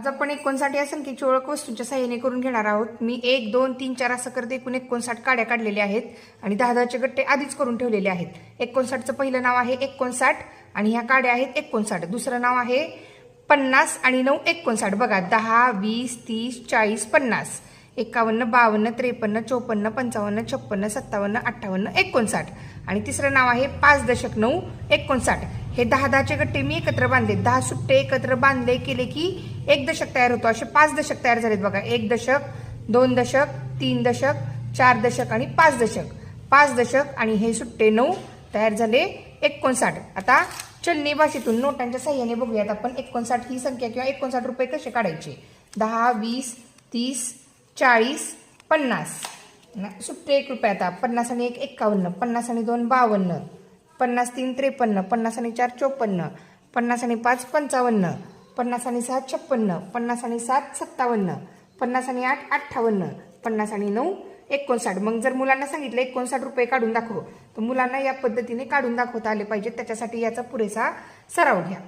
आज आपण एकोणसाठी संख्येची ओळख वस्तूंच्या सहाय्याने करून घेणार आहोत. मी एक दोन तीन चार असं करते. एकूण एकोणसाठ काड्या काढलेल्या आहेत आणि दहा दहाचे गट्टे आधीच करून ठेवलेले आहेत. एकोणसाठचं पहिलं नाव आहे एकोणसाठ आणि ह्या काड्या आहेत एकोणसाठ दुसरं नाव आहे पन्नास आणि नऊ एकोणसाठ बघा दहा वीस तीस चाळीस पन्नास. एकावन्न बावन्न त्रेपन्न चोपन्न पंचावन्न छप्पन्न सत्तावन्न अठ्ठावन्न एकोणसाठ आणि तिसरं नाव आहे पाच दशक नऊ एकोणसाठ हे दहा दहाचे गट्टे मी एकत्र बांधले. दहा सुट्टे एकत्र बांधले केले की एक दशक तयार होतो. असे पाच दशक तयार झालेत बघा. एक दशक दोन दशक तीन दशक चार दशक आणि पाच दशक. पाच दशक आणि हे सुट्टे नऊ तयार झाले एकोणसाठ. आता चलनी भाषेतून नोटांच्या सहाय्याने बघूयात आपण. एकोणसाठ ही संख्या किंवा एकोणसाठ रुपये कसे काढायचे? दहा वीस तीस चाळीस पन्नास. सुट्टे एक रुपये आता. पन्नास आणि एक एक्कावन्न. पन्नास आणि दोन बावन्न. पन्नास तीन त्रेपन्न. पन्नास आणि चार चोपन्न. पन्नास आणि पाच पंचावन्न. पन्नास आणि सहा छप्पन्न पन्नास आणि सात सत्तावन्न पन्नास आणि आठ अठ्ठावन्न पन्नास आणि नऊ एकोणसाठ. मग जर मुलांना सांगितलं एकोणसाठ रुपये काढून दाखव तर मुलांना या पद्धतीने काढून दाखवता आले पाहिजेत. त्याच्यासाठी याचा पुरेसा सराव घ्या.